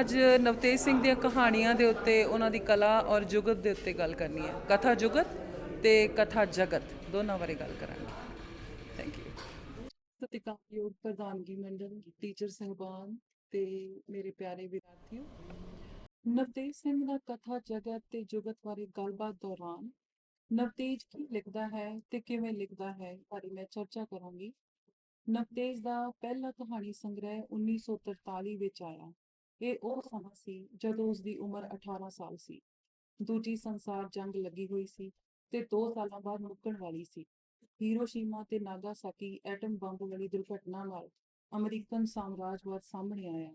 ਅੱਜ ਨਵਤੇਜ ਸਿੰਘ ਦੀਆਂ ਕਹਾਣੀਆਂ ਦੇ ਉੱਤੇ ਉਹਨਾਂ ਦੀ ਕਲਾ ਔਰ ਜੁਗਤ ਦੇ ਉੱਤੇ ਗੱਲ ਕਰਨੀ ਹੈ। ਕਥਾ ਜੁਗਤ ਤੇ ਕਥਾ ਜਗਤ, ਦੋਨਾਂ ਬਾਰੇ ਗੱਲ ਕਰਾਂਗੇ। ਥੈਂਕ ਯੂ ਸਤਿਕਾਰਯੋਗ ਪ੍ਰਧਾਨਗੀ ਮੰਡਲ, ਟੀਚਰ ਸਹਿਬਾਨ ਤੇ ਮੇਰੇ ਪਿਆਰੇ ਵਿਦਿਆਰਥੀਓ। ਨਵਤੇਜ ਸਿੰਘ ਦਾ ਕਥਾ ਜਗਤ ਤੇ ਜੁਗਤ ਬਾਰੇ ਗੱਲਬਾਤ ਦੌਰਾਨ ਨਵਤੇਜ ਕੀ ਲਿਖਦਾ ਹੈ ਤੇ ਕਿਵੇਂ ਲਿਖਦਾ ਹੈ ਬਾਰੇ ਮੈਂ ਚਰਚਾ ਕਰਾਂਗੀ। ਨਵਤੇਜ ਦਾ ਪਹਿਲਾ ਕਹਾਣੀ ਸੰਗ੍ਰਹਿ 1943 ਵਿੱਚ ਆਇਆ। ਇਹ ਉਹ ਸਮਾਂ ਸੀ ਜਦੋਂ ਉਸ ਦੀ ਉਮਰ 18 ਸਾਲ ਸੀ। ਦੂਜੀ ਸੰਸਾਰ ਜੰਗ ਲੱਗੀ ਹੋਈ ਸੀ ਤੇ 2 ਸਾਲਾਂ ਬਾਅਦ ਮੁੱਕਣ ਵਾਲੀ ਸੀ। ਹੀਰੋਸ਼ੀਮਾ ਤੇ ਨਾਗਾਸਾਕੀ ਐਟਮ ਬੰਬ ਵਾਲੀ ਦੁਰਘਟਨਾ ਨਾਲ ਅਮਰੀਕਨ ਸਾਮਰਾਜਵਾਦ ਸਾਹਮਣੇ ਆਇਆ।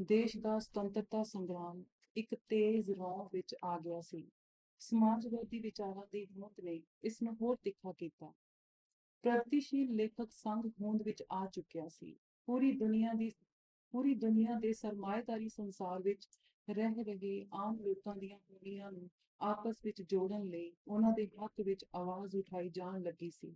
ਦੇਸ਼ ਦਾ ਸੁਤੰਤਰਤਾ ਸੰਗਰਾਮ ਇੱਕ ਤੇਜ਼ ਰੌਂ ਵਿੱਚ ਆ ਗਿਆ ਸੀ। ਸਮਾਜਵਾਦੀ ਵਿਚਾਰਾਂ ਦੀ ਹੋਂਦ ਨੇ ਇਸ ਨੂੰ ਹੋਰ ਤਿੱਖਾ ਕੀਤਾ। ਪ੍ਰਗਤੀਸ਼ੀਲ ਲੇਖਕ ਸੰਘ ਹੋਂਦ ਵਿੱਚ ਆ ਚੁੱਕਿਆ ਸੀ। ਪੂਰੀ ਦੁਨੀਆ ਦੀ ਪੂਰੀ ਦੁਨੀਆ ਦੇ ਸਰਮਾਏਦਾਰੀ ਸੰਸਾਰ ਵਿੱਚ ਰਹਿ ਰਹੇ ਆਮ ਲੋਕਾਂ ਦੀਆਂ ਹੋਣੀਆਂ ਨੂੰ ਆਪਸ ਵਿੱਚ ਜੋੜਨ ਲਈ ਉਹਨਾਂ ਦੇ ਹੱਕ ਵਿੱਚ ਆਵਾਜ਼ ਉਠਾਈ ਜਾਣ ਲੱਗੀ ਸੀ।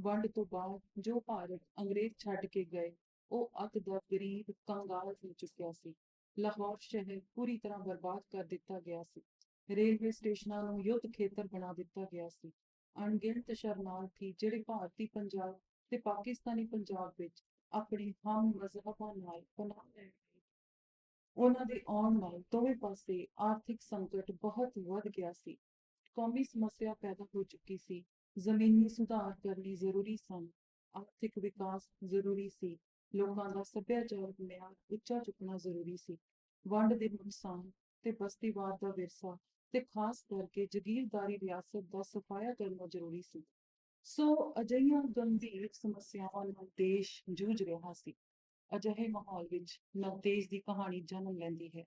ਵੰਡ ਤੋਂ ਬਾਅਦ ਜੋ ਭਾਰਤ ਅੰਗਰੇਜ਼ ਛੱਡ ਕੇ ਗਏ, ਉਹ ਅੱਤ ਦਾ ਗਰੀਬ ਕੰਗਾਲ ਹੋ ਚੁੱਕਿਆ ਸੀ। ਲਾਹੌਰ ਸ਼ਹਿਰ ਪੂਰੀ ਤਰ੍ਹਾਂ ਬਰਬਾਦ ਕਰ ਦਿੱਤਾ ਗਿਆ ਸੀ। ਰੇਲਵੇ ਸਟੇਸ਼ਨਾਂ ਨੂੰ ਯੁੱਧ ਖੇਤਰ ਬਣਾ ਦਿੱਤਾ ਗਿਆ ਸੀ। ਅਣਗਿਣਤ ਸ਼ਰਨਾਰਥੀ ਜਿਹੜੇ ਭਾਰਤੀ ਪੰਜਾਬ ਤੇ ਪਾਕਿਸਤਾਨੀ ਪੰਜਾਬ ਵਿੱਚ ਆਪਣੇ ਹਮ ਮਜ਼ਹਬਾਂ ਨਾਲ ਪਨਾਹ ਲੈ ਉਹਨਾਂ ਦੇ ਆਉਣ ਨਾਲ ਦੋਵੇਂ ਪਾਸੇ ਆਰਥਿਕ ਸੰਕਟ ਬਹੁਤ ਵੱਧ ਗਿਆ ਸੀ। ਕੌਮੀ ਸਮੱਸਿਆ ਪੈਦਾ ਹੋ ਚੁੱਕੀ ਸੀ। ਜ਼ਮੀਨੀ ਸੁਧਾਰ ਕਰਨੇ ਜ਼ਰੂਰੀ ਸਨ। ਆਰਥਿਕ ਵਿਕਾਸ ਜ਼ਰੂਰੀ ਸੀ। ਲੋਕਾਂ ਦਾ ਸੱਭਿਆਚਾਰਕ ਮਿਆਰ ਉੱਚਾ ਚੁੱਕਣਾ ਜ਼ਰੂਰੀ ਸੀ। ਵੰਡ ਦੇ ਨੁਕਸਾਨ ਤੇ ਬਸਤੀਵਾਦ ਦਾ ਵਿਰਸਾ ਤੇ ਖਾਸ ਕਰਕੇ ਜ਼ਗੀਰਦਾਰੀ ਰਿਆਸਤ ਦਾ ਸਫਾਇਆ ਕਰਨਾ ਜ਼ਰੂਰੀ ਸੀ। ਸੋ ਅਜਿਹੀਆਂ ਗੰਭੀਰ ਸਮੱਸਿਆਵਾਂ ਨਾਲ ਦੇਸ਼ ਜੂਝ ਰਿਹਾ ਸੀ। ਅਜਿਹੇ ਮਾਹੌਲ ਵਿੱਚ ਨਵਤੇਜ ਦੀ ਕਹਾਣੀ ਜਨਮ ਲੈਂਦੀ ਹੈ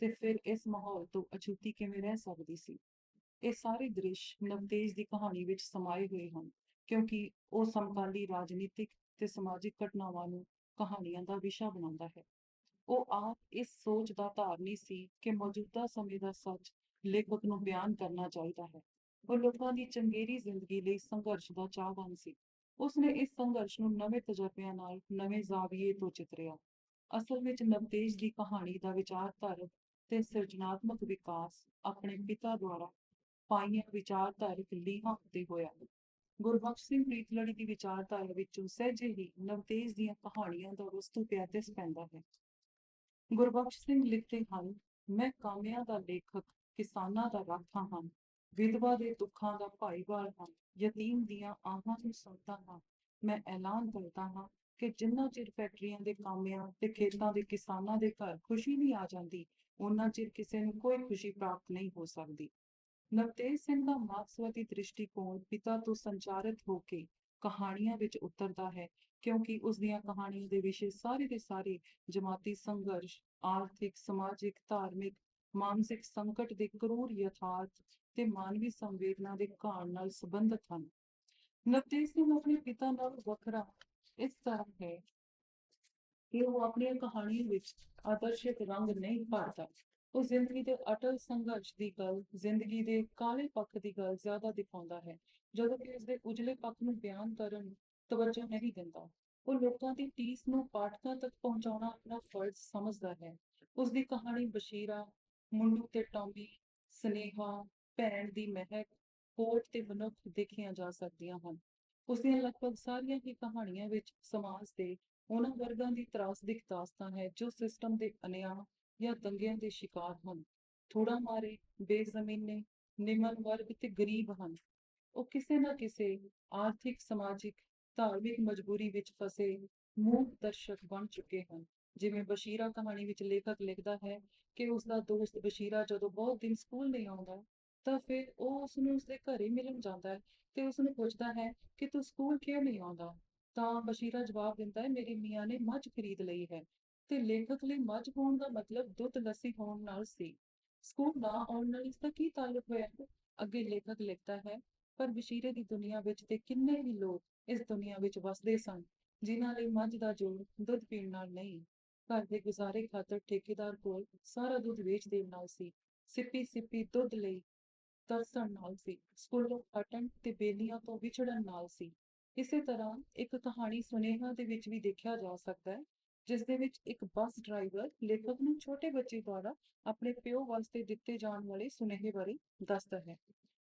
ਤੇ ਫਿਰ ਇਸ ਮਾਹੌਲ ਤੋਂ ਅਛੂਤੀ ਕਿਵੇਂ ਰਹਿ ਸਕਦੀ ਸੀ? ਇਹ ਸਾਰੇ ਦ੍ਰਿਸ਼ ਨਵਤੇਜ ਦੀ ਕਹਾਣੀ ਵਿੱਚ ਸਮਾਏ ਹੋਏ ਹਨ, ਕਿਉਂਕਿ ਉਹ ਸਮਕਾਲੀ ਰਾਜਨੀਤਿਕ ਤੇ ਸਮਾਜਿਕ ਘਟਨਾਵਾਂ ਨੂੰ ਕਹਾਣੀਆਂ ਦਾ ਵਿਸ਼ਾ ਬਣਾਉਂਦਾ ਹੈ। ਉਹ ਆਪ ਇਸ ਸੋਚ ਦਾ ਧਾਰਨੀ ਸੀ ਕਿ ਮੌਜੂਦਾ ਸਮੇਂ ਦਾ ਸੱਚ ਲੇਖਕ ਨੂੰ ਬਿਆਨ ਕਰਨਾ ਚਾਹੀਦਾ ਹੈ। ਉਹ ਲੋਕਾਂ ਦੀ ਚੰਗੇਰੀ ਜ਼ਿੰਦਗੀ ਲਈ ਸੰਘਰਸ਼ ਦਾ ਚਾਹਵਾਨ ਸੀ। ਉਸਨੇ ਇਸ ਸੰਘਰਸ਼ ਨੂੰ ਨਵੇਂ ਤਜਰਬਿਆਂ ਨਾਲ ਨਵੇਂ ਜ਼ਾਵੀਏ ਤੋਂ ਚਿਤਰਿਆ। ਅਸਲ ਵਿੱਚ ਨਵਤੇਜ ਦੀ ਕਹਾਣੀ ਦਾ ਵਿਚਾਰਧਾਰਕ ਤੇ ਸਿਰਜਣਾਤਮਕ ਵਿਕਾਸ ਆਪਣੇ ਪਿਤਾ ਦੁਆਰਾ ਪਾਈਆਂ ਵਿਚਾਰਧਾਰਕ ਲੀਹਾਂ ਉੱਤੇ ਹੋਇਆ। ਗੁਰਬਖਸ਼ ਸਿੰਘ ਪ੍ਰੀਤਲੜੀ ਦੀ ਵਿਚਾਰਧਾਰਾ ਵਿੱਚੋਂ ਸਹਿਜੇ ਹੀ ਨਵਤੇਜ ਦੀਆਂ ਕਹਾਣੀਆਂ ਦਾ ਵਸਤੂ ਪਿਆ ਦਿਸ ਪੈਂਦਾ ਹੈ। ਗੁਰਬਖਸ਼ ਸਿੰਘ ਲਿਖਦੇ ਹਨ, ਮੈਂ ਕਾਮਿਆਂ ਦਾ ਲੇਖਕ, ਕਿਸਾਨਾਂ ਦਾ ਰਾਖਾ ਹਾਂ। ਵਿਧਵਾ ਦੇ ਦੁੱਖਾਂ ਦਾ ਭਾਈਵਾਲ ਹਾਂ, ਯਤੀਮ ਦੀਆਂ ਆਹਾਂ ਨੂੰ ਸੁਣਦਾ ਹਾਂ। ਮੈਂ ਐਲਾਨ ਕਰਦਾ ਹਾਂ ਕਿ ਜਿੰਨਾ ਚਿਰ ਫੈਕਟਰੀਆਂ ਦੇ ਕਾਮਿਆਂ ਤੇ ਖੇਤਾਂ ਦੇ ਕਿਸਾਨਾਂ ਦੇ ਘਰ ਖੁਸ਼ੀ ਨਹੀਂ ਆ ਜਾਂਦੀ ਉਹਨਾਂ ਚਿਰ ਕਿਸੇ ਨੂੰ ਕੋਈ ਖੁਸ਼ੀ ਪ੍ਰਾਪਤ ਨਹੀਂ ਹੋ ਸਕਦੀ। ਨਵਤੇਜ ਸਿੰਘ ਦਾ ਮਾਰਕਸਵਾਦੀ ਦ੍ਰਿਸ਼ਟੀਕੋਣ ਪਿਤਾ ਤੋਂ ਸੰਚਾਰਿਤ ਹੋ ਕੇ ਕਹਾਣੀਆਂ ਵਿੱਚ ਉਤਰਦਾ ਹੈ, ਕਿਉਂਕਿ ਉਸ ਦੀਆਂ ਕਹਾਣੀਆਂ ਦੇ ਵਿਸ਼ੇ ਸਾਰੇ ਦੇ ਸਾਰੇ ਜਮਾਤੀ ਸੰਘਰਸ਼, ਆਰਥਿਕ, ਸਮਾਜਿਕ, ਧਾਰਮਿਕ, ਮਾਨਸਿਕ ਸੰਕਟ ਦੇ ਕਰੂਰ ਯਥਾਰਥ ਤੇ ਮਾਨਵੀ ਸੰਵੇਦਨਾ ਦੇ ਘਾਣ ਨਾਲ ਸੰਬੰਧਿਤ ਹਨ। ਨਵਤੇਜ ਸਿੰਘ ਆਪਣੇ ਪਿਤਾ ਨਾਲ ਵੱਖਰਾ ਇਸ ਤਰ੍ਹਾਂ ਹੈ ਕਿ ਉਹ ਆਪਣੀਆਂ ਕਹਾਣੀਆਂ ਵਿੱਚ ਆਦਰਸ਼ਿਕ ਰੰਗ ਨਹੀਂ ਭਰਦਾ। ਉਹ ਜ਼ਿੰਦਗੀ ਦੇ ਅਟਲ ਸੰਘਰਸ਼ ਦੀ ਗੱਲ, ਜ਼ਿੰਦਗੀ ਦੇ ਕਾਲੇ ਪੱਖ ਦੀ ਗੱਲ ਜ਼ਿਆਦਾ ਦਿਖਾਉਂਦਾ ਹੈ, ਜਦੋਂ ਕਿ ਉਸ ਦੇ ਉਜਲੇ ਪੱਖ ਨੂੰ ਬਿਆਨ ਕਰਨ ਨੂੰ ਤਵੱਜੋ ਨਹੀਂ ਦਿੰਦਾ। ਉਹ ਲੋਕਾਂ ਦੀ ਟੀਸ ਨੂੰ ਪਾਠਕਾਂ ਤੱਕ ਪਹੁੰਚਾਉਣਾ ਆਪਣਾ ਫਰਜ਼ ਸਮਝਦਾ ਹੈ। ਉਸ ਦੀ ਕਹਾਣੀ ਬਸ਼ੀਰਾ, ਮੁੰਡੂ ਤੇ ਟੌਮੀ, ਸਨੇਹਾ ਭੈਣ ਦੀ ਮਹਿਕ ਕੋਟ ਤੇ ਮਨੁੱਖ ਦੇਖੀਆਂ ਜਾ ਸਕਦੀਆਂ ਹਨ। ਉਸ ਦੀਆਂ ਲਗਭਗ ਸਾਰੀਆਂ ਹੀ ਕਹਾਣੀਆਂ ਵਿੱਚ ਸਮਾਜ ਦੇ ਉਹਨਾਂ ਵਰਗਾਂ ਦੀ ਤਰਾਸਦਿਕ ਦਾਸਤਾਨ ਹੈ ਜੋ ਸਿਸਟਮ ਦੇ ਅਨਿਆਂ ਜਾਂ ਦੰਗਿਆਂ ਦੇ ਸ਼ਿਕਾਰ ਹਨ। ਥੋੜਾ ਮਾਰੇ, ਬੇਜ਼ਮੀਨੇ, ਨਿਮਨ ਵਰਗ ਤੇ ਗਰੀਬ ਹਨ। ਉਹ ਕਿਸੇ ਨਾ ਕਿਸੇ ਆਰਥਿਕ, ਸਮਾਜਿਕ, ਧਾਰਮਿਕ ਮਜਬੂਰੀ ਵਿੱਚ ਫਸੇ ਮੂਕ ਦਰਸ਼ਕ ਬਣ ਚੁੱਕੇ ਹਨ। ਜਿਵੇਂ ਬਸ਼ੀਰਾ ਕਹਾਣੀ ਵਿੱਚ ਲੇਖਕ ਲਿਖਦਾ ਹੈ ਕਿ ਉਸ ਦਾ ਦੋਸਤ ਬਸ਼ੀਰਾ ਜਦੋਂ ਬਹੁਤ ਦਿਨ ਸਕੂਲ ਨਹੀਂ ਆਉਂਦਾ ਤਾਂ ਫਿਰ ਉਹ ਉਸ ਨੂੰ ਉਸਦੇ ਘਰੇ ਮਿਲਣ ਜਾਂਦਾ ਹੈ ਤੇ ਉਸ ਨੂੰ ਪੁੱਛਦਾ ਹੈ ਕਿ ਤੂੰ ਸਕੂਲ ਕਿਉਂ ਨਹੀਂ ਆਉਂਦਾ? ਤਾਂ ਬਸ਼ੀਰਾ ਜਵਾਬ ਦਿੰਦਾ ਹੈ, ਮੇਰੀ ਮੀਆਂ ਨੇ ਮੱਝ ਖਰੀਦ ਲਈ ਹੈ ਤੇ ਲੇਖਕ ਲਈ ਮੱਝ ਹੋਣ ਦਾ ਮਤਲਬ ਦੁੱਧ ਲੱਸੀ ਹੋਣ ਨਾਲ ਸੀ। ਸਕੂਲ ਨਾ ਆਉਣ ਨਾਲ ਇਸ ਦਾ ਕੀ ਤਾਲੁਕ ਹੋਇਆ? ਅੱਗੇ ਲੇਖਕ ਲਿਖਦਾ ਹੈ, ਪਰ ਬਸ਼ੀਰੇ ਦੀ ਦੁਨੀਆ ਵਿੱਚ ਤੇ ਕਿੰਨੇ ਹੀ ਲੋਕ ਇਸ ਦੁਨੀਆ ਵਿੱਚ ਵਸਦੇ ਸਨ ਜਿਨ੍ਹਾਂ ਲਈ ਮੱਝ ਦਾ ਜੋੜ ਦੁੱਧ ਪੀਣ ਨਾਲ ਨਹੀਂ। ਘਰ ਦੇ ਗੁਜ਼ਾਰੇ ਖਾਤਰ ਠੇਕੇਦਾਰ ਕੋਲ ਸਾਰਾ ਦੁੱਧ ਵੇਚ ਦੇਣ ਨਾਲ ਸੀ। ਸਿੱਪੀ ਸਿੱਪੀ ਦੁੱਧ ਲਈ ਤਰਸਣ ਨਾਲ ਸੀ। ਸਕੂਲੋਂ ਹਟਣ ਤੇ ਬੇਲੀਆਂ ਤੋਂ ਵਿਛੜਨ ਨਾਲ ਸੀ। ਇਸੇ ਤਰ੍ਹਾਂ ਇੱਕ ਕਹਾਣੀ ਸੁਨੇਹਾ ਦੇ ਵਿੱਚ ਵੀ ਦੇਖਿਆ ਜਾ ਸਕਦਾ ਹੈ, ਜਿਸ ਦੇ ਵਿੱਚ ਇੱਕ ਬੱਸ ਡਰਾਈਵਰ ਲੇਖਕ ਨੂੰ ਛੋਟੇ ਬੱਚੇ ਦੁਆਰਾ ਆਪਣੇ ਪਿਓ ਵਾਸਤੇ ਦਿੱਤੇ ਜਾਣ ਵਾਲੇ ਸੁਨੇਹੇ ਬਾਰੇ ਦੱਸਦਾ ਹੈ।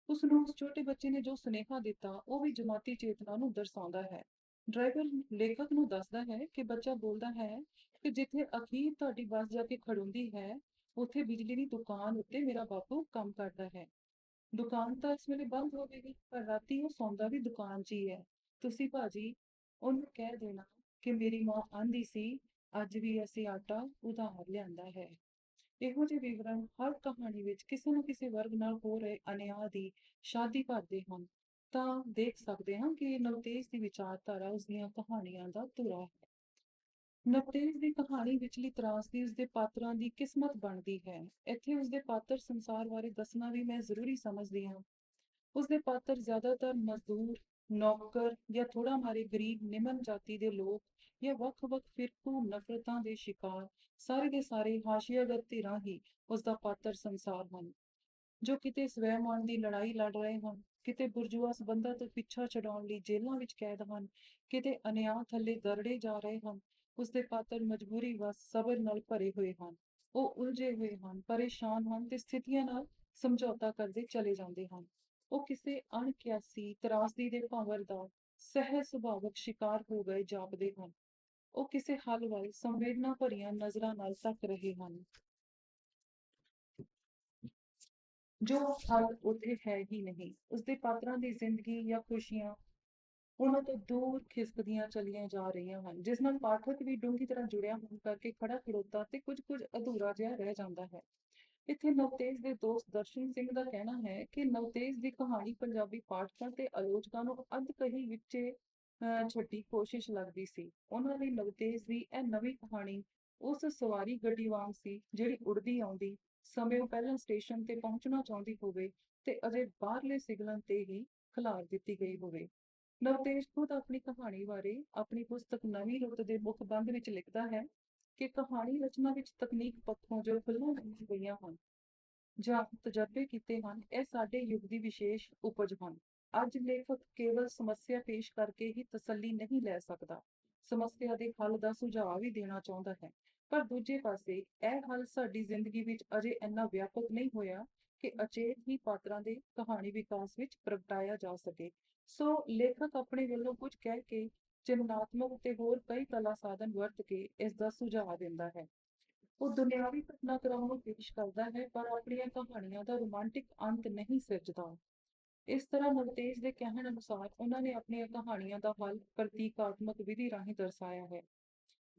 ਉਸ ਨੂੰ ਉਸ ਛੋਟੇ ਬੱਚੇ ਨੇ ਜੋ ਸੁਨੇਹਾ ਦਿੱਤਾ, ਉਹ ਵੀ ਜਮਾਤੀ ਚੇਤਨਾ ਨੂੰ ਦਰਸਾਉਂਦਾ ਹੈ। ਡਰਾਈਵਰ ਲੇਖਕ ਨੂੰ ਦੱਸਦਾ ਹੈ ਕਿ ਬੱਚਾ ਬੋਲਦਾ ਹੈ ਕਿ ਜਿੱਥੇ ਅਖੀਰ ਤੁਹਾਡੀ ਬੱਸ ਜਾ ਕੇ ਖੜੋਂਦੀ ਹੈ, ਉੱਥੇ ਬਿਜਲੀ ਦੀ ਦੁਕਾਨ ਉੱਤੇ ਮੇਰਾ ਬਾਪੂ ਕੰਮ ਕਰਦਾ ਹੈ। ਦੁਕਾਨ ਤਾਂ ਇਸ ਵੇਲੇ ਬੰਦ ਹੋਵੇਗੀ ਪਰ ਰਾਤੀ ਉਹ ਸੌਂਦਾ ਵੀ ਦੁਕਾਨ 'ਚ ਹੀ ਹੈ। ਤੁਸੀਂ ਭਾਜੀ, ਉਹਨੂੰ ਕਹਿ ਦੇਣਾ ਕਿ ਮੇਰੀ ਮਾਂ ਆਂਦੀ ਸੀ, ਅੱਜ ਵੀ ਅਸੀਂ ਆਟਾ ਉਧਾਰ ਲਿਆਂਦਾ ਹੈ। ਇਹੋ ਜਿਹੇ ਵਿਵਰਣ ਹਰ ਕਹਾਣੀ ਵਿੱਚ ਕਿਸੇ ਨਾ ਕਿਸੇ ਵਰਗ ਨਾਲ ਹੋ ਰਹੇ ਅਨਿਆਂ ਦੀ ਸ਼ਾਦੀ ਭਰਦੇ ਹਨ। ਤਾਂ ਦੇਖ ਸਕਦੇ ਹਾਂ ਕਿ ਨਵਤੇਜ ਦੀ ਵਿਚਾਰਧਾਰਾ ਉਸ ਦੀਆਂ ਕਹਾਣੀਆਂ ਦਾ ਧੁਰਾ ਹੈ। ਨਵਤੇਜ ਦੀ ਕਹਾਣੀ ਵਿਚਲੀ ਤਰਾਸਦੀ ਉਸਦੇ ਪਾਤਰਾਂ ਦੀ ਕਿਸਮਤ ਬਣਦੀ ਹੈ। ਇੱਥੇ ਉਸਦੇ ਪਾਤਰ ਸੰਸਾਰ ਬਾਰੇ ਦੱਸਣਾ ਵੀ ਮੈਂ ਜ਼ਰੂਰੀ ਸਮਝਦੀ ਹਾਂ। ਉਸਦੇ ਪਾਤਰ ਜ਼ਿਆਦਾਤਰ ਮਜ਼ਦੂਰ, ਨੌਕਰ ਜਾਂ ਥੋੜਾ ਮਾਰੇ ਗਰੀਬ, ਨਿਮਨ ਜਾਤੀ ਦੇ ਲੋਕ ਜਾਂ ਵੱਖ-ਵੱਖ ਫਿਰਕੂ, ਨਫ਼ਰਤਾਂ ਦੇ ਸ਼ਿਕਾਰ, ਸਾਰੇ ਦੇ ਸਾਰੇ ਹਾਸ਼ੀਆਗਤ ਧਿਰਾਂ ਹੀ ਉਸਦਾ ਪਾਤਰ ਸੰਸਾਰ ਹਨ, ਜੋ ਕਿਤੇ ਸਵੈਮਾਨ ਦੀ ਲੜਾਈ ਲੜ ਰਹੇ ਹਨ, ਕਿਤੇ ਬੁਰਜੂਆ ਸਬੰਧਾਂ ਤੋਂ ਪਿੱਛਾ ਛਡਾਉਣ ਲਈ ਜੇਲ੍ਹਾਂ ਵਿੱਚ ਕੈਦ ਹਨ, ਕਿਤੇ ਅਨਿਆਂ ਥੱਲੇ ਦਰੜੇ ਜਾ ਰਹੇ ਹਨ ਉਸਦੇ ਪਾਤਰ ਮਜਬੂਰੀ ਵਸ ਸਬਰ ਨਾਲ ਭਰੇ ਹੋਏ ਹਨ। ਉਹ ਉਲਝੇ ਹੋਏ ਹਨ, ਪਰੇਸ਼ਾਨ ਹਨ ਤੇ ਸਥਿਤੀਆਂ ਨਾਲ ਸਮਝੌਤਾ ਕਰਦੇ ਚਲੇ ਜਾਂਦੇ ਹਨ। ਉਹ ਕਿਸੇ ਅਣਕਿਆਸੀ, ਤਰਾਸਦੀ ਦੇ ਭਾਵਰ ਦਾ ਸਹਿਜ ਸੁਭਾਵਕ ਸ਼ਿਕਾਰ ਹੋ ਗਏ ਜਾਪਦੇ ਹਨ। ਉਹ ਕਿਸੇ ਹੱਲ ਵੱਲ ਸੰਵੇਦਨਾ ਭਰੀਆਂ ਨਜ਼ਰਾਂ ਨਾਲ ਤੱਕ ਰਹੇ ਹਨ। ਜੋ ਹੱਲ ਉੱਥੇ ਹੈ ਹੀ ਨਹੀਂ। ਉਸਦੇ ਪਾਤਰਾਂ ਦੀ ਜ਼ਿੰਦਗੀ ਜਾਂ ਖੁਸ਼ੀਆਂ ਉਹਨਾਂ ਤੋਂ ਦੂਰ ਖਿਸਕਦੀਆਂ ਚਲੀਆਂ ਜਾ ਰਹੀਆਂ ਹਨ, ਜਿਸ ਨਾਲ ਪਾਠਕ ਵੀ ਡੂੰਘੀ ਤਰ੍ਹਾਂ ਜੁੜਿਆ ਹੋਣ ਕਰਕੇ ਖੜਾ ਖੜੋਤਾ ਤੇ ਕੁਝ ਕੁਝ ਅਧੂਰਾ ਜਿਹਾ ਰਹਿ ਜਾਂਦਾ ਹੈ। ਇੱਥੇ ਨਵਤੇਜ ਦੇ ਦੋਸਤ ਦਰਸ਼ਨ ਸਿੰਘ ਦਾ ਕਹਿਣਾ ਹੈ ਕਿ ਨਵਤੇਜ ਦੀ ਕਹਾਣੀ ਪੰਜਾਬੀ ਪਾਠਕਾਂ ਤੇ ਆਲੋਚਕਾਂ ਨੂੰ ਅੱਧ ਕਹੀ ਵਿੱਚੇ ਛੱਡੀ ਕੋਸ਼ਿਸ਼ ਲੱਗਦੀ ਸੀ। ਉਹਨਾਂ ਲਈ ਨਵਤੇਜ ਦੀ ਇਹ ਨਵੀਂ ਕਹਾਣੀ ਉਸ ਸਵਾਰੀ ਗੱਡੀ ਵਾਂਗ ਸੀ, ਜਿਹੜੀ ਉੜਦੀ ਆਉਂਦੀ, ਸਮੇਂ ਪਹਿਲਾਂ ਸਟੇਸ਼ਨ ਤੇ ਪਹੁੰਚਣਾ ਚਾਹੁੰਦੀ ਹੋਵੇ ਤੇ ਅਜੇ ਬਾਹਰਲੇ ਸਿਗਨਲ ਤੇ ਹੀ ਖਿਲਾਰ ਦਿੱਤੀ ਗਈ ਹੋਵੇ। ਨਵਤੇਜ ਖੁਦ ਆਪਣੀ ਕਹਾਣੀ ਬਾਰੇ ਆਪਣੀ ਪੁਸਤਕ ਨਵੀਂ ਰੁੱਤ ਦੇ ਮੁੱਖ ਵਿੱਚ ਲਿਖਦਾ ਹੈ ਕਿ ਕਹਾਣੀ ਰਚਨਾ ਵਿੱਚ ਤਕਨੀਕ ਪੱਖੋਂ ਜੋ ਫਿਲਮਾਂ ਗਈਆਂ ਹਨ ਜਾਂ ਤਜਰਬੇ ਕੀਤੇ ਹਨ, ਇਹ ਸਾਡੇ ਯੁੱਗ ਦੀ ਵਿਸ਼ੇਸ਼ ਉਪਜ ਹਨ। ਅੱਜ ਲੇਖਕ ਕੇਵਲ ਸਮੱਸਿਆ ਪੇਸ਼ ਕਰਕੇ ਹੀ ਤਸੱਲੀ ਨਹੀਂ ਲੈ ਸਕਦਾ। ਸਮੱਸਿਆ ਦੇ ਹੱਲ ਦਾ ਸੁਝਾਅ ਵੀ ਦੇਣਾ ਚਾਹੁੰਦਾ ਹੈ। ਪਰ ਦੂਜੇ ਪਾਸੇ ਇਹ ਹੱਲ ਸਾਡੀ ਜ਼ਿੰਦਗੀ ਵਿੱਚ ਅਜੇ ਇੰਨਾ ਵਿਆਪਕ ਨਹੀਂ ਹੋਇਆ ਕਿ ਅਚੇਤ ਹੀ ਪਾਤਰਾਂ ਦੇ ਕਹਾਣੀ ਵਿਕਾਸ ਵਿੱਚ ਪ੍ਰਗਟਾਇਆ ਜਾ ਸਕੇ। ਸੋ ਲੇਖਕ ਆਪਣੇ ਵੱਲੋਂ ਕੁਝ ਕਹਿ ਕੇ ਚਿੰਨਾਤਮਕ ਤੇ ਹੋਰ ਕਈ ਕਲਾ ਸਾਧਨ ਵਰਤ ਕੇ ਇਸ ਦਾ ਸੁਝਾਅ ਦਿੰਦਾ ਹੈ। ਉਹ ਦੁਨਿਆਵੀ ਘਟਨਾਕ੍ਰਮ ਨੂੰ ਪੇਸ਼ ਕਰਦਾ ਹੈ, ਪਰ ਆਪਣੀਆਂ ਕਹਾਣੀਆਂ ਦਾ ਰੋਮਾਂਟਿਕ ਅੰਤ ਨਹੀਂ ਸਿਰਜਦਾ। ਇਸ ਤਰ੍ਹਾਂ ਨਵਤੇਜ ਦੇ ਕਹਿਣ ਅਨੁਸਾਰ ਉਹਨਾਂ ਨੇ ਆਪਣੀਆਂ ਕਹਾਣੀਆਂ ਦਾ ਹੱਲ ਪ੍ਰਤੀਕਾਤਮਕ ਵਿਧੀ ਰਾਹੀਂ ਦਰਸਾਇਆ ਹੈ।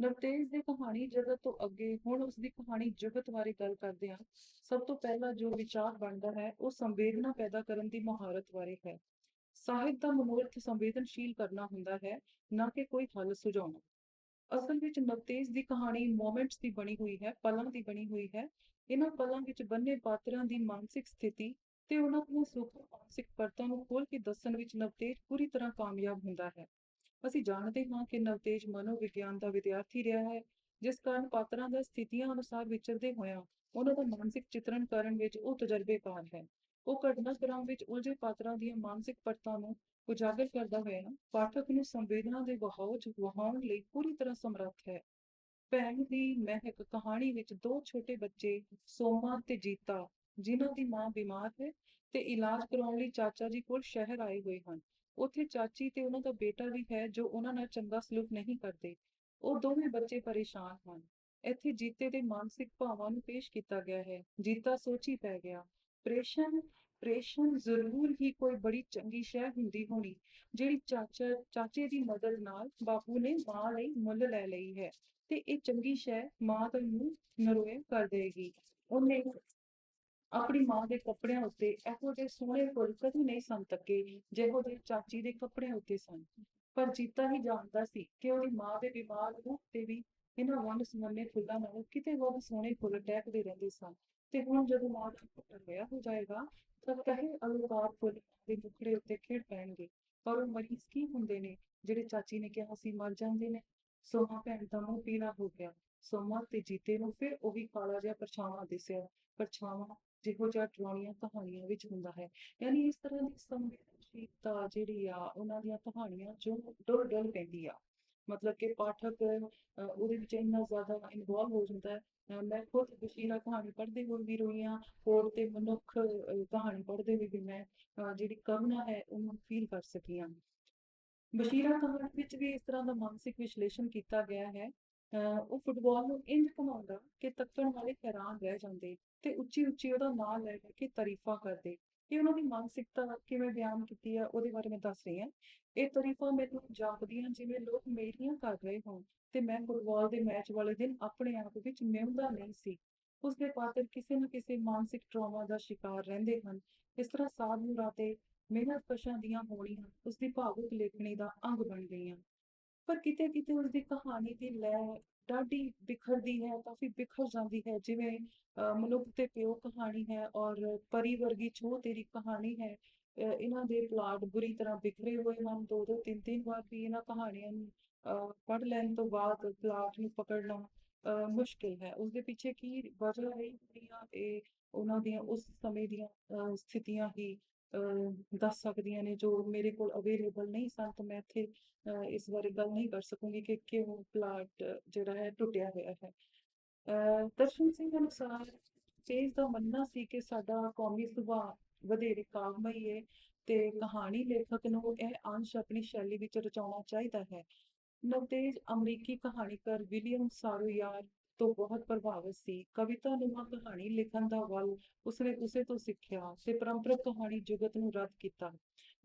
ਨਵਤੇਜ ਦੀ ਕਹਾਣੀ ਜਗਤ ਤੋਂ ਅੱਗੇ, ਹੁਣ ਉਸ ਦੀ ਕਹਾਣੀ ਜਗਤ ਬਾਰੇ ਗੱਲ ਕਰਦੇ ਹਾਂ ਸਭ ਤੋਂ ਪਹਿਲਾਂ ਜੋ ਵਿਚਾਰ ਬਣਦਾ ਹੈ, ਉਹ ਸੰਵੇਦਨਾ ਪੈਦਾ ਕਰਨ ਦੀ ਮਹਾਰਤ ਬਾਰੇ ਹੈ। ਸਾਹਿਤ ਦਾ ਮਨੋਰਥ ਸੰਵੇਦਨਸ਼ੀਲ ਕਰਨਾ ਹੁੰਦਾ ਹੈ, ਨਾ ਕਿ ਕੋਈ ਹੱਲ ਸੁਝਾਉਣਾ। ਅਸਲ ਵਿੱਚ ਨਵਤੇਜ ਦੀ ਕਹਾਣੀ ਮੋਮੈਂਟਸ ਦੀ ਬਣੀ ਹੋਈ ਹੈ, ਪਲਾਂ ਦੀ ਬਣੀ ਹੋਈ ਹੈ। ਇਹਨਾਂ ਪਲਾਂ ਵਿੱਚ ਬੰਨੇ ਪਾਤਰਾਂ ਦੀ ਮਾਨਸਿਕ ਸਥਿਤੀ ਤੇ ਉਹਨਾਂ ਦੀਆਂ ਸੂਖਮ ਮਾਨਸਿਕ ਪਰਤਾਂ ਨੂੰ ਖੋਲ ਕੇ ਦੱਸਣ ਵਿੱਚ ਨਵਤੇਜ ਪੂਰੀ ਤਰ੍ਹਾਂ ਕਾਮਯਾਬ ਹੁੰਦਾ ਹੈ। ਅਸੀਂ ਜਾਣਦੇ ਹਾਂ ਕਿ ਨਵਤੇਜ ਮਨੋਵਿਗਿਆਨ ਦਾ ਵਿਦਿਆਰਥੀ ਰਿਹਾ ਹੈ, ਜਿਸ ਕਾਰਨ ਪਾਤਰਾਂ ਦਾ ਸਥਿਤੀਆਂ ਅਨੁਸਾਰ ਵਿਚਰਦੇ ਹੋਇਆਂ ਉਹਨਾਂ ਦਾ ਮਾਨਸਿਕ ਚਿਤਰਣ ਕਰਨ ਵਿੱਚ ਉਹ ਤਜਰਬੇਕਾਰ ਹੈ। ਉਹ ਘਟਨਾਕ੍ਰਮ ਵਿੱਚ ਉਲਝੇ ਪਾਤਰਾਂ ਦੀਆਂ ਮਾਨਸਿਕ ਪਰਤਾਂ ਨੂੰ ਉਜਾਗਰ ਕਰਦਾ ਹੋਇਆ ਪਾਠਕ ਨੂੰ ਸੰਵੇਦਨਾ ਦੇ ਵਹਾਅ 'ਚ ਵਹਾਉਣ ਲਈ ਪੂਰੀ ਤਰ੍ਹਾਂ ਸਮਰੱਥ ਹੈ। ਭੈਣ ਦੀ ਮਹਿਕ ਕਹਾਣੀ ਵਿੱਚ ਦੋ ਛੋਟੇ ਬੱਚੇ ਸੋਮਾ ਤੇ ਜੀਤਾ, ਜਿਨ੍ਹਾਂ ਦੀ ਮਾਂ ਬਿਮਾਰ ਹੈ ਤੇ ਇਲਾਜ ਕਰਾਉਣ ਲਈ ਚਾਚਾ ਜੀ ਕੋਲ ਸ਼ਹਿਰ ਆਏ ਹੋਏ ਹਨ। ਉੱਥੇ ਚਾਚੀ ਤੇ ਉਹਨਾਂ ਦਾ ਬੇਟਾ ਵੀ ਹੈ ਜੋ ਉਹਨਾਂ ਨਾਲ ਚੰਗਾ ਸਲੂਕ ਨਹੀਂ ਕਰਦੇ। ਉਹ ਦੋਵੇਂ ਬੱਚੇ ਪਰੇਸ਼ਾਨ ਹਨ। ਇੱਥੇ ਜੀਤੇ ਦੇ ਮਾਨਸਿਕ ਭਾਵਾਂ ਨੂੰ ਪੇਸ਼ ਕੀਤਾ ਗਿਆ ਹੈ। ਜੀਤਾ ਸੋਚੀ ਪੈ ਗਿਆ ਪ੍ਰੇਸ਼ਨ ਪ੍ਰੇਸ਼ਨ ਜ਼ਰੂਰ ਹੀ ਕੋਈ ਬੜੀ ਚੰਗੀ ਸ਼ੈ ਹੁੰਦੀ ਹੋਣੀ, ਜਿਹੜੀ ਚਾਚਾ, ਚਾਚੇ ਦੀ ਮਦਦ ਨਾਲ ਬਾਪੂ ਨੇ ਮਾਂ ਲਈ ਮੁੱਲ ਲੈ ਲਈ ਹੈ ਤੇ ਇਹ ਚੰਗੀ ਸ਼ੈ ਮਾਂ ਦਾ ਮੂੰਹ ਨਰੋਏ ਕਰ ਦੇਗੀ ਉਹਨੇ ਆਪਣੀ ਮਾਂ ਦੇ ਕੱਪੜਿਆਂ ਉੱਤੇ ਇਹੋ ਜਿਹੇ ਸੋਹਣੇ ਫੁੱਲ ਕਦੀ ਨਹੀਂ ਸਨ ਤੱਕੇ, ਜਿਹੋ ਜਿਹੇ ਚਾਚੀ ਦੇ ਕੱਪੜਿਆਂ ਉੱਤੇ ਸਨ। ਪਰ ਜੀਤਾ ਹੀ ਜਾਣਦਾ ਸੀ ਕਿ ਉਹਦੀ ਮਾਂ ਦੇ ਬਿਮਾਰ ਰੂਪ ਤੇ ਵੀ ਇਹਨਾਂ ਵੰਨ ਸੁਵੰਨੇ ਫੁੱਲਾਂ ਨਾਲੋਂ ਕਿਤੇ ਵੱਧ ਸੋਹਣੇ ਫੁੱਲ ਟਹਿਕਦੇ ਰਹਿੰਦੇ ਸਨ। ਤੇ ਹੁਣ ਜਦੋਂ ਮਾਂ ਦਾ ਪੁੱਤਰ ਵਿਆਹ ਹੋ ਜਾਏਗਾ, ਤਾਂ ਕਹੇ ਅਲੰਕਾਰ ਫੁੱਲ ਦੇ ਮੁਖੜੇ ਉੱਤੇ ਖਿੜ ਪੈਣਗੇ। ਪਰ ਉਹ ਮਰੀਜ਼ ਕੀ ਹੁੰਦੇ ਨੇ, ਜਿਹੜੇ ਚਾਚੀ ਨੇ ਕਿਹਾ ਸੀ ਮਰ ਜਾਂਦੇ ਨੇ? ਸੋਮਾ ਭੈਣ ਦਾ ਮੂੰਹ ਪੀਲਾ ਹੋ ਗਿਆ। ਸੋਮਾ ਤੇ ਜੀਤੇ ਨੂੰ ਫਿਰ ਉਹੀ ਕਾਲਾ ਜਿਹਾ ਪਰਛਾਵਾਂ ਦਿਸਿਆ। ਪਰਛਾਵਾਂ ਜਿਹੋ ਜਿਹਾ ਡਰਾਉਣੀਆਂ ਕਹਾਣੀਆਂ ਵਿੱਚ ਹੁੰਦਾ ਹੈ। ਯਾਨੀ ਇਸ ਤਰ੍ਹਾਂ ਦੀ ਸੰਵੇਦਨਸ਼ੀਲਤਾ ਜਿਹੜੀ ਆ, ਉਹਨਾਂ ਦੀਆਂ ਕਹਾਣੀਆਂ ਜੋ ਡੁੱਲ ਡੁੱਲ ਪੈਂਦੀ ਆ। ਮਤਲਬ ਕਿ ਪਾਠਕ ਉਹਦੇ ਵਿੱਚ ਇੰਨਾ ਜ਼ਿਆਦਾ ਇਨਵੋਲਵ ਹੋ ਜਾਂਦਾ ਹੈ। ਮੈਂ ਖੁਦ ਬਸ਼ੀਰਾ ਕਹਾਣੀ ਪੜ੍ਹਦੇ ਹੋਏ ਵੀ ਰੋਈ ਹਾਂ, ਹੋਰ ਤੇ ਮਨੁੱਖ ਕਹਾਣੀ ਪੜ੍ਹਦੇ ਹੋਏ ਵੀ ਮੈਂ ਜਿਹੜੀ ਕਰੁਣਾ ਹੈ, ਉਹਨੂੰ ਫੀਲ ਕਰ ਸਕੀ ਹਾਂ। ਬਸ਼ੀਰਾ ਕਹਾਣੀ ਵਿੱਚ ਵੀ ਇਸ ਤਰ੍ਹਾਂ ਦਾ ਮਾਨਸਿਕ ਵਿਸ਼ਲੇਸ਼ਣ ਕੀਤਾ ਗਿਆ ਹੈ। ਅਹ ਉਹ ਫੁੱਟਬਾਲ ਨੂੰ ਇੰਜ ਘੁਮਾਉਂਦਾ ਕਿ ਤੱਕਣ ਵਾਲੇ ਹੈਰਾਨ ਰਹਿ ਜਾਂਦੇ ਤੇ ਉੱਚੀ ਉੱਚੀ ਉਹਦਾ ਨਾਂ ਲੈ ਲੈ ਕੇ ਤਾਰੀਫਾਂ ਕਰਦੇ। ਇਹ ਉਹਨਾਂ ਦੀ ਮਾਨਸਿਕਤਾ ਕਿਵੇਂ ਬਿਆਨ ਕੀਤੀ ਹੈ ਉਹਦੇ ਬਾਰੇ ਮੈਂ ਦੱਸ ਰਹੀ ਹਾਂ। ਇਹ ਤਾਰੀਫਾਂ ਮੈਨੂੰ ਜਾਪਦੀਆਂ ਜਿਵੇਂ ਲੋਕ ਮੇਰੀਆਂ ਕਰ ਰਹੇ ਹੋਣ ਤੇ ਮੈਂ ਫੁੱਟਬਾਲ ਦੇ ਮੈਚ ਵਾਲੇ ਦਿਨ ਆਪਣੇ ਆਪ ਵਿੱਚ ਮਿਉਂਦਾ ਨਹੀਂ ਸੀ। ਉਸਦੇ ਪਾਤਰ ਕਿਸੇ ਨਾ ਕਿਸੇ ਮਾਨਸਿਕ ਟਰਾਮਾ ਦਾ ਸ਼ਿਕਾਰ ਰਹਿੰਦੇ ਹਨ। ਇਸ ਤਰ੍ਹਾਂ ਸਾਧ ਮੁਰਾਦੇ ਮਿਹਨਤ ਕਸ਼ਾਂ ਦੀਆਂ ਹੋਣੀਆਂ ਉਸਦੀ ਭਾਵੁਕ ਲੇਖਣੀ ਦਾ ਅੰਗ ਬਣ ਗਈਆਂ। ਪਰ ਕਿਤੇ ਕਿਤੇ ਉਸਦੀ ਕਹਾਣੀ ਦੀ ਲੈ ਡਾਢੀ ਬਿਖਰਦੀ ਹੈ ਕਾਫੀ ਬਿਖਰ ਜਾਂਦੀ ਹੈ ਜਿਵੇਂ ਮਨੁੱਖ ਤੇ ਪਿਓ ਕਹਾਣੀ ਹੈ ਔਰ ਪਰੀ ਵਰਗੀ ਛੋ ਤੇਰੀ ਕਹਾਣੀ ਹੈ। ਇਹਨਾਂ ਦੇ ਪਲਾਟ ਬੁਰੀ ਤਰ੍ਹਾਂ ਬਿਖਰੇ ਹੋਏ ਹਨ। ਦੋ ਦੋ ਤਿੰਨ ਤਿੰਨ ਵਾਰ ਵੀ ਇਹਨਾਂ ਕਹਾਣੀਆਂ ਨੂੰ ਅਹ, ਪੜ੍ਹ ਲੈਣ ਤੋਂ ਬਾਅਦ ਪਲਾਟ ਨੂੰ ਪਕੜਨਾ ਅਹ, ਮੁਸ਼ਕਿਲ ਹੈ। ਉਸਦੇ ਪਿੱਛੇ ਕੀ ਵਜ੍ਹਾ ਰਹੀ ਹੋਣੀਆਂ ਇਹ ਉਹਨਾਂ ਦੀਆਂ ਉਸ ਸਮੇਂ ਦੀਆਂ ਅਹ, ਸਥਿਤੀਆਂ ਹੀ ਦੱਸ ਸਕਦੀਆਂ ਨੇ ਜੋ ਮੇਰੇ ਕੋਲ ਅਵੇਲੇਬਲ ਨਹੀਂ ਸਨ, ਤਾਂ ਮੈਂ ਇੱਥੇ ਇਸ ਬਾਰੇ ਗੱਲ ਨਹੀਂ ਕਰ ਸਕੂੰਗੀ ਕਿ ਕਿਉਂ ਪਲਾਟ ਜਿਹੜਾ ਹੈ ਟੁੱਟਿਆ ਹੋਇਆ ਹੈ। ਦਰਸ਼ਨ ਸਿੰਘ ਅਨੁਸਾਰ ਇਸ ਦਾ ਮੰਨਣਾ ਸੀ ਕਿ ਸਾਡਾ ਕੌਮੀ ਸੁਭਾਅ ਵਧੇਰੇ ਕਾਵਮਈ ਹੈ ਤੇ ਕਹਾਣੀ ਲੇਖਕ ਨੂੰ ਇਹ ਅੰਸ਼ ਆਪਣੀ ਸ਼ੈਲੀ ਵਿੱਚ ਰਚਾਉਣਾ ਚਾਹੀਦਾ ਹੈ। ਨਵਤੇਜ ਅਮਰੀਕੀ ਕਹਾਣੀਕਾਰ ਵਿਲੀਅਮ ਸਾਰੋਯਾਰ ਤੋਂ ਬਹੁਤ ਪ੍ਰਭਾਵਿਤ ਸੀ। ਕਵਿਤਾ ਨੂੰ ਕਹਾਣੀ, ਲਿਖਣ ਦਾ ਵੱਲ ਉਸਨੇ ਉਸੇ ਤੋਂ ਸਿੱਖਿਆ ਤੇ ਪਰੰਪਰਕ ਕਹਾਣੀ ਜੁਗਤ ਨੂੰ ਰੱਦ ਕੀਤਾ।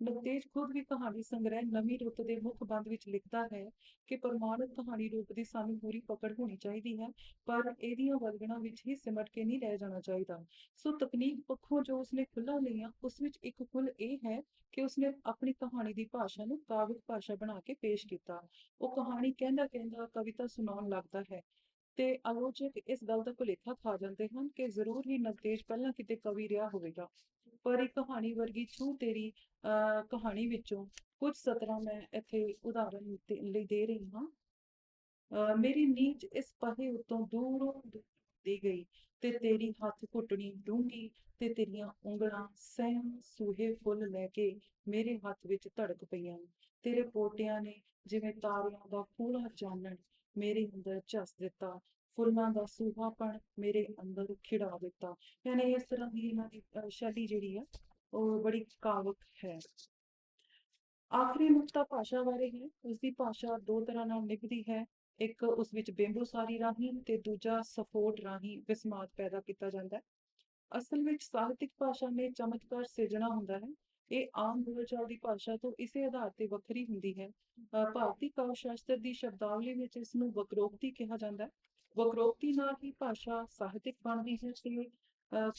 ਨਵਤੇਜ ਖੁਦ ਵੀ ਕਹਾਣੀ ਸੰਗ੍ਰਹਿ ਨਵੀਂ ਰੁੱਤ ਦੇ ਮੁੱਖ ਬੰਦ ਵਿੱਚ ਲਿਖਦਾ ਹੈ ਕਿ ਪ੍ਰਮਾਣਿਕ ਕਹਾਣੀ ਰੂਪ ਦੀ ਸਾਨੂੰ ਪੂਰੀ ਪਕੜ ਹੋਣੀ ਚਾਹੀਦੀ ਹੈ, ਪਰ ਇਹਦੀਆਂ ਵਲਗਣਾਂ ਵਿੱਚ ਹੀ ਸਿਮਟ ਕੇ ਨਹੀਂ ਰਹਿ ਜਾਣਾ ਚਾਹੀਦਾ। ਸੋ ਤਕਨੀਕ ਪੱਖੋਂ ਜੋ ਉਸਨੇ ਖੁੱਲ੍ਹਾ ਲਈਆਂ, ਉਸ ਵਿੱਚ ਇੱਕ ਖੁੱਲ ਇਹ ਹੈ ਕਿ ਉਸਨੇ ਆਪਣੀ ਕਹਾਣੀ ਦੀ ਭਾਸ਼ਾ ਨੂੰ ਕਾਵਿਕ ਭਾਸ਼ਾ ਬਣਾ ਕੇ ਪੇਸ਼ ਕੀਤਾ। ਉਹ ਕਹਾਣੀ ਕਹਿੰਦਾ ਕਹਿੰਦਾ ਕਵਿਤਾ ਸੁਣਾਉਣ ਲੱਗਦਾ ਹੈ। ਤੇ ਆਲੋਚਕ ਇਸ ਗੱਲ ਦਾ ਭੁਲੇਖਾ ਖਾ ਜਾਂਦੇ ਹਨ ਕਿ ਜ਼ਰੂਰ ਹੀ ਨਵਤੇਜ ਪਹਿਲਾਂ ਕਿਤੇ ਕਵੀ ਰਿਹਾ ਹੋਵੇਗਾ। ਪਰ ਇਹ ਕਹਾਣੀ ਵਰਗੀ ਛੂ ਤੇਰੀ ਕਹਾਣੀ ਵਿੱਚੋਂ ਕੁਝ ਸਤਰਾਂ ਮੈਂ ਇੱਥੇ ਉਦਾਹਰਨ ਲਈ ਦੇ ਰਹੀ ਹਾਂ। ਮੇਰੀ ਨੀਂਦ ਇਸ ਪਹੇ ਉੱਤੋਂ ਦੂਰੋਂ ਦੀ ਗਈ ਤੇ ਤੇਰੀ ਹੱਥ ਘੁੱਟਣੀ ਡੂੰਗੀ ਤੇ ਤੇਰੀਆਂ ਉਂਗਲਾਂ ਸਹਿਮ ਸੂਹੇ ਫੁੱਲ ਲੈ ਕੇ ਮੇਰੇ ਹੱਥ ਵਿੱਚ ਧੜਕ ਪਈਆਂ। ਤੇਰੇ ਪੋਟਿਆਂ ਨੇ ਜਿਵੇਂ ਤਾਰਿਆਂ ਦਾ ਕੂਲਾ ਚਾਨਣ ਮੇਰੇ ਅੰਦਰ ਝੱਸ ਦਿੱਤਾ, ਫੁੱਲਾਂ ਦਾ ਸੂਹਾਪਣ ਮੇਰੇ ਅੰਦਰ ਖਿੜਾ ਦਿੱਤਾ। ਯਾਨੀ ਇਸ ਤਰ੍ਹਾਂ ਦੀ ਇਹਨਾਂ ਦੀ ਸ਼ੈਲੀ ਜਿਹੜੀ ਆ, ਉਹ ਬੜੀ ਕਾਵਕ ਹੈ। ਆਖਰੀ ਨੁਕਤਾ ਭਾਸ਼ਾ ਬਾਰੇ ਹੈ। ਉਸਦੀ ਭਾਸ਼ਾ ਦੋ ਤਰ੍ਹਾਂ ਨਾਲ ਨਿਭਦੀ ਹੈ। ਇੱਕ ਉਸ ਵਿੱਚ ਬਿੰਬੋਸਾਰੀ ਰਾਹੀਂ ਤੇ ਦੂਜਾ ਸਫੋਟ ਰਾਹੀਂ ਵਿਸਮਾਦ ਪੈਦਾ ਕੀਤਾ ਜਾਂਦਾ ਹੈ। ਅਸਲ ਵਿੱਚ ਸਾਹਿਤਿਕ ਭਾਸ਼ਾ ਨੇ ਚਮਤਕਾਰ ਸਿਰਜਣਾ ਹੁੰਦਾ ਹੈ। ਇਹ ਆਮ ਬੋਲਚਾਲ ਦੀ ਭਾਸ਼ਾ ਤੋਂ ਇਸੇ ਆਧਾਰ ਤੇ ਵੱਖਰੀ ਹੁੰਦੀ ਹੈ। ਅਹ ਭਾਰਤੀ ਕਾਵਿ ਸ਼ਾਸਤਰ ਦੀ ਸ਼ਬਦਾਵਲੀ ਵਿੱਚ ਇਸ ਨੂੰ ਵਕਰੋਕਤੀ ਕਿਹਾ ਜਾਂਦਾ ਹੈ। ਵਕਰੋਕਤੀ ਨਾਲ ਹੀ ਭਾਸ਼ਾ ਸਾਹਿਤਿਕ ਬਣਦੀ ਹੈ ਤੇ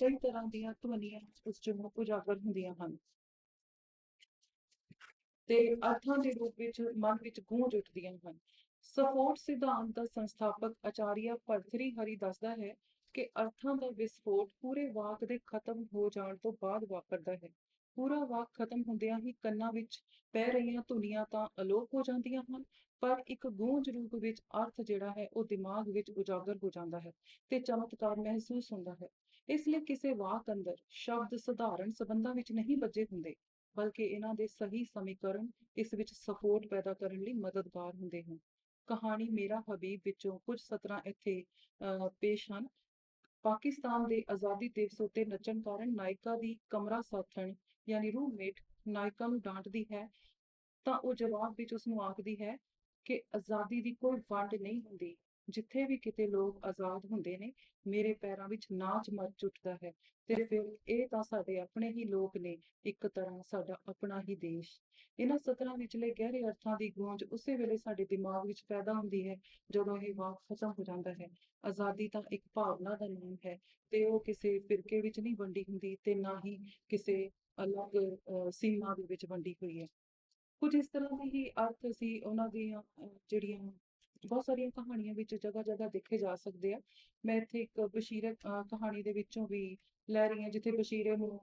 ਕਈ ਤਰ੍ਹਾਂ ਦੀਆਂ ਧਵਨੀਆਂ ਉਸ ਚ ਉਜਾਗਰ ਹੁੰਦੀਆਂ ਹਨ। ਤੇ ਅਰਥਾਂ ਦੇ ਰੂਪ ਵਿੱਚ ਮਨ ਵਿੱਚ ਗੂੰਜ ਉੱਠਦੀਆਂ ਹਨ। ਸਫੋਟ ਸਿਧਾਂਤ ਦਾ ਸੰਸਥਾਪਕ ਆਚਾਰੀਆ ਭਰਤਰੀ ਹਰੀ ਦੱਸਦਾ ਹੈ ਕਿ ਅਰਥਾਂ ਦਾ ਵਿਸਫੋਟ ਪੂਰੇ ਵਾਕ ਦੇ ਖਤਮ ਹੋ ਜਾਣ ਤੋਂ ਬਾਅਦ ਵਾਪਰਦਾ ਹੈ। ਪੂਰਾ ਵਾਕ ਖਤਮ ਹੁੰਦਿਆਂ ਹੀ ਕੰਨਾਂ ਵਿੱਚ ਪੈ ਰਹੀਆਂ ਧੁਨੀਆਂ ਤਾਂ ਅਲੋਪ ਹੋ ਜਾਂਦੀਆਂ ਹਨ ਪਰ ਇੱਕ ਗੂੰਜ ਰੂਪ ਵਿੱਚ ਅਰਥ ਜਿਹੜਾ ਹੈ ਉਹ ਦਿਮਾਗ ਵਿੱਚ ਉਜਾਗਰ ਹੋ ਜਾਂਦਾ ਹੈ ਤੇ ਚਮਤਕਾਰ ਮਹਿਸੂਸ ਹੁੰਦਾ ਹੈ। ਇਸ ਲਈ ਕਿਸੇ ਵਾਕ ਅੰਦਰ ਸ਼ਬਦ ਸਧਾਰਨ ਸੰਬੰਧਾਂ ਵਿੱਚ ਨਹੀਂ ਬੱਝੇ ਹੁੰਦੇ ਬਲਕਿ ਇਹਨਾਂ ਦੇ ਸਹੀ ਸਮੀਕਰਨ ਇਸ ਵਿੱਚ ਸਪੋਰਟ ਪੈਦਾ ਕਰਨ ਲਈ ਮਦਦਗਾਰ ਹੁੰਦੇ ਹਨ। ਕਹਾਣੀ ਮੇਰਾ ਹਬੀਬ ਵਿੱਚੋਂ ਕੁਝ ਸਤਰਾਂ ਇੱਥੇ ਅਹ, ਪੇਸ਼ ਹਨ। ਪਾਕਿਸਤਾਨ ਦੇ ਆਜ਼ਾਦੀ ਦਿਵਸ ਉੱਤੇ ਨੱਚਣ ਕਾਰਨ ਨਾਇਕਾ ਦੀ ਕਮਰਾ ਸਾਥਣ ਯਾਨੀ ਰੂਮਮੇਟ ਨਾਇਕਾ ਨੂੰ ਡਾਂਟਦੀ ਹੈ, ਤਾਂ ਉਹ ਜਵਾਬ ਵਿੱਚ ਉਸ ਨੂੰ ਆਖਦੀ ਹੈ ਕਿ ਆਜ਼ਾਦੀ ਦੀ ਕੋਈ ਵੰਡ ਨਹੀਂ ਹੁੰਦੀ, ਜਿੱਥੇ ਵੀ ਕਿਤੇ ਲੋਕ ਆਜ਼ਾਦ ਹੁੰਦੇ ਨੇ, ਮੇਰੇ ਪੈਰਾਂ ਵਿੱਚ ਨਾਚ ਮੱਚ ਉੱਠਦਾ ਹੈ ਤੇ ਫਿਰ ਇਹ ਤਾਂ ਸਾਡੇ ਆਪਣੇ ਹੀ ਲੋਕ ਨੇ, ਇੱਕ ਤਰ੍ਹਾਂ ਸਾਡਾ ਆਪਣਾ ਹੀ ਦੇਸ਼। ਇਹਨਾਂ ਸਤਰਾਂ ਵਿਚਲੇ ਗਹਿਰੇ ਅਰਥਾਂ ਦੀ ਗੂੰਜ ਉਸੇ ਵੇਲੇ ਸਾਡੇ ਦਿਮਾਗ ਵਿੱਚ ਪੈਦਾ ਹੁੰਦੀ ਹੈ, ਜਦੋਂ ਇਹ ਵਾਕ ਖਤਮ ਹੋ ਜਾਂਦਾ ਹੈ। ਆਜ਼ਾਦੀ ਤਾਂ ਇੱਕ ਭਾਵਨਾ ਦਾ ਨਾਮ ਹੈ, ਤੇ ਉਹ ਕਿਸੇ ਫਿਰਕੇ ਵਿੱਚ ਨਹੀਂ ਵੰਡੀ ਹੁੰਦੀ ਤੇ ਨਾ ਹੀ ਕਿਸੇ ਅਲੱਗ ਸੀਮਾ ਦੇ ਵਿੱਚ ਵੰਡੀ ਹੋਈ ਹੈ। ਕੁਝ ਇਸ ਤਰ੍ਹਾਂ ਦੇ ਹੀ ਅਰਥ ਅਸੀਂ ਉਹਨਾਂ ਦੀਆਂ ਜਿਹੜੀਆਂ ਬਹੁਤ ਸਾਰੀਆਂ ਕਹਾਣੀਆਂ ਵਿੱਚ ਜਗ੍ਹਾ ਜਗ੍ਹਾ ਦੇਖੇ ਜਾ ਸਕਦੇ ਆ। ਮੈਂ ਇੱਥੇ ਇੱਕ ਬਸ਼ੀਰਤ ਕਹਾਣੀ ਦੇ ਵਿੱਚੋਂ ਵੀ ਲੈ ਰਹੀ ਹਾਂ, ਜਿੱਥੇ ਬਸ਼ੀਰੇ ਨੂੰ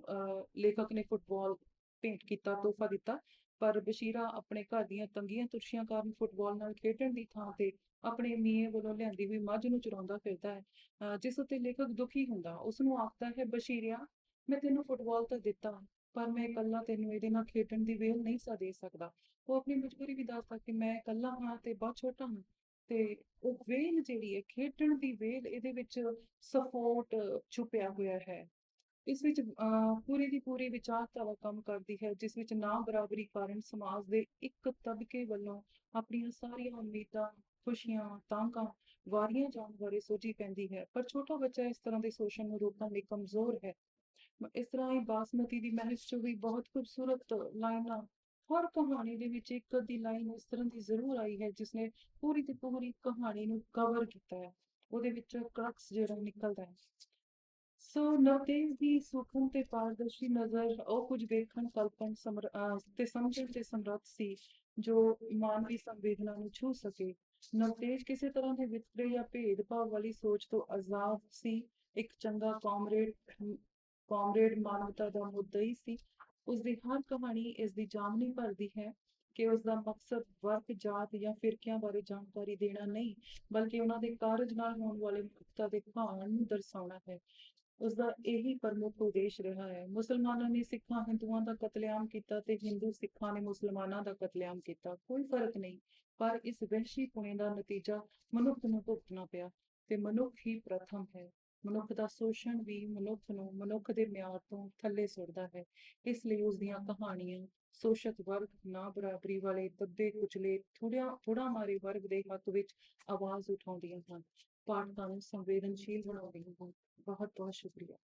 ਲੇਖਕ ਨੇ ਫੁੱਟਬਾਲ ਭੇਂਟ ਕੀਤਾ, ਤੋਹਫਾ ਦਿੱਤਾ। ਪਰ ਬਸ਼ੀਰਾ ਆਪਣੇ ਘਰ ਦੀਆਂ ਤੰਗੀਆਂ ਤੁਰਸ਼ੀਆਂ ਕਾਰਨ ਫੁੱਟਬਾਲ ਨਾਲ ਖੇਡਣ ਦੀ ਥਾਂ ਤੇ ਆਪਣੇ ਮੀਏ ਵੱਲੋਂ ਲਿਆਂਦੀ ਹੋਈ ਮੱਝ ਨੂੰ ਚੁਰਾਉਂਦਾ ਫਿਰਦਾ ਹੈ। ਜਿਸ ਉੱਤੇ ਲੇਖਕ ਦੁਖੀ ਹੁੰਦਾ ਉਸ ਨੂੰ ਆਖਦਾ ਹੈ, ਬਸ਼ੀਰਿਆ, ਮੈਂ ਤੈਨੂੰ ਫੁੱਟਬਾਲ ਤਾਂ ਦਿੱਤਾ। ਪਰ ਮੈਂ ਇਕੱਲਾ ਤੈਨੂੰ ਇਹਦੇ ਨਾਲ ਖੇਡਣ ਦੀ ਵੇਲ ਨਹੀਂ ਸਾ ਦੇ ਸਕਦਾ। ਉਹ ਆਪਣੀ ਮਜਬੂਰੀ ਵੀ ਦੱਸਦਾ ਕਿ ਮੈਂ ਇਕੱਲਾ ਹਾਂ ਤੇ ਬਹੁਤ ਛੋਟਾ ਹਾਂ। ਤੇ ਉਹ ਵੇਲ ਜਿਹੜੀ ਹੈ, ਖੇਡਣ ਦੀ ਵੇਲ ਇਹਦੇ ਵਿੱਚ ਸਪੋਰਟ ਛੁਪਿਆ ਹੋਇਆ ਹੈ। ਇਸ ਵਿੱਚ ਪੂਰੀ ਦੀ ਪੂਰੀ ਵਿਚਾਰਧਾਰਾ ਕੰਮ ਕਰਦੀ ਹੈ, ਜਿਸ ਵਿੱਚ ਨਾ ਬਰਾਬਰੀ ਕਾਰਨ ਸਮਾਜ ਦੇ ਇੱਕ ਤਬਕੇ ਵੱਲੋਂ ਆਪਣੀਆਂ ਸਾਰੀਆਂ ਉਮੀਦਾਂ, ਖੁਸ਼ੀਆਂ, ਤਾਂਘਾਂ ਵਾਰੀਆਂ ਜਾਣ ਬਾਰੇ ਸੋਚੀ ਪੈਂਦੀ ਹੈ। ਪਰ ਛੋਟਾ ਬੱਚਾ ਇਸ ਤਰ੍ਹਾਂ ਦੇ ਸ਼ੋਸ਼ਣ ਨੂੰ ਰੋਕਣ ਲਈ ਕਮਜ਼ੋਰ ਹੈ। ਇਸ ਤਰ੍ਹਾਂ ਹੀ ਬਾਸਮਤੀ ਦੀ ਮਹਿਕ 'ਚ ਵੀ ਬਹੁਤ ਖੂਬਸੂਰਤ ਲਾਈਨਾਂ, ਹਰ ਕਹਾਣੀ ਦੇ ਵਿੱਚ ਇੱਕ ਅੱਧੀ ਲਾਈਨ ਇਸ ਤਰ੍ਹਾਂ ਦੀ ਜ਼ਰੂਰ ਆਈ ਹੈ, ਜਿਸਨੇ ਪੂਰੀ ਦੀ ਪੂਰੀ ਕਹਾਣੀ ਨੂੰ ਕਵਰ ਕੀਤਾ ਹੈ। ਉਹਦੇ ਵਿੱਚੋਂ ਕ੍ਰਕਸ ਜਿਹੜਾ ਨਿਕਲਦਾ ਹੈ। ਸੋ ਨਵਤੇਜ ਦੀ ਸੂਖਮ ਤੇ ਪਾਰਦਰਸ਼ੀ ਨਜ਼ਰ, ਉਹ ਕੁਝ ਵੇਖਣ, ਕਲਪਨ, ਸਮਰ ਤੇ ਸਮਝਣ ਤੇ ਸਮਰੱਥ ਸੀ, ਜੋ ਮਾਨਵੀ ਸੰਵੇਦਨਾ ਨੂੰ ਛੂ ਸਕੇ। ਨਵਤੇਜ ਕਿਸੇ ਤਰ੍ਹਾਂ ਦੇ ਵਿਤਕਰੇ ਜਾਂ ਭੇਦਭਾਵ ਵਾਲੀ ਸੋਚ ਤੋਂ ਆਜ਼ਾਦ ਸੀ। ਇੱਕ ਚੰਗਾ ਕਾਮਰੇਡ ਕਾਮਰੇਡ ਮਾਨਵਤਾ ਦਾ ਮੁੱਦਈ ਸੀ। ਉਸ ਦੀ ਹਰ ਕਹਾਣੀ ਇਸ ਦੀ ਜਾਮਨੀ ਭਰਦੀ ਹੈ ਕਿ ਉਸ ਦਾ ਮਕਸਦ ਵਰਗ ਜਾਤ ਜਾਂ ਫਿਰਕਿਆਂ ਬਾਰੇ ਜਾਣਕਾਰੀ ਦੇਣਾ ਨਹੀਂ, ਬਲਕਿ ਉਹਨਾਂ ਦੇ ਕਾਰਜ ਨਾਲ ਹੋਣ ਵਾਲੇ ਮਨੁੱਖਤਾ ਦੇ ਭਾਣ ਨੂੰ ਦਰਸਾਉਣਾ ਹੈ। ਉਸ ਦਾ ਇਹੀ ਪ੍ਰਮੁੱਖ ਉਦੇਸ਼ ਰਿਹਾ ਹੈ। ਮੁਸਲਮਾਨਾਂ ਨੇ ਸਿੱਖਾਂ, ਹਿੰਦੂਆਂ ਦਾ ਕਤਲੇਆਮ ਕੀਤਾ ਤੇ ਹਿੰਦੂ ਸਿੱਖਾਂ ਨੇ ਮੁਸਲਮਾਨਾਂ ਦਾ ਕਤਲੇਆਮ ਕੀਤਾ। ਕੋਈ ਫ਼ਰਕ ਨਹੀਂ, ਪਰ ਇਸ ਵਹਿਸ਼ੀ ਪੁਣੇ ਦਾ ਨਤੀਜਾ ਮਨੁੱਖ ਨੂੰ ਭੁਗਤਣਾ ਪਿਆ ਤੇ ਮਨੁੱਖ ਹੀ ਪ੍ਰਥਮ ਹੈ। ਮਨੁੱਖ ਦਾ ਸ਼ੋਸ਼ਣ ਵੀ ਮਨੁੱਖ ਨੂੰ ਮਨੁੱਖ ਦੇ ਮਿਆਰ ਤੋਂ ਥੱਲੇ ਸੁੱਟਦਾ ਹੈ। ਇਸ ਲਈ ਉਸ ਦੀਆਂ ਕਹਾਣੀਆਂ ਸ਼ੋਸ਼ਤ ਵਰਗ, ਨਾ ਬਰਾਬਰੀ ਵਾਲੇ ਦੱਬੇ ਕੁਚਲੇ ਥੋੜ੍ਹਾ ਥੋੜਾ ਮਾਰੇ ਵਰਗ ਦੇ ਹੱਕ ਵਿੱਚ ਆਵਾਜ਼ ਉਠਾਉਂਦੀਆਂ ਹਨ। ਪਾਠਕਾਂ ਨੂੰ ਸੰਵੇਦਨਸ਼ੀਲ ਬਣਾਉਂਦੀਆਂ ਹਨ। ਬਹੁਤ ਬਹੁਤ ਸ਼ੁਕਰੀਆ।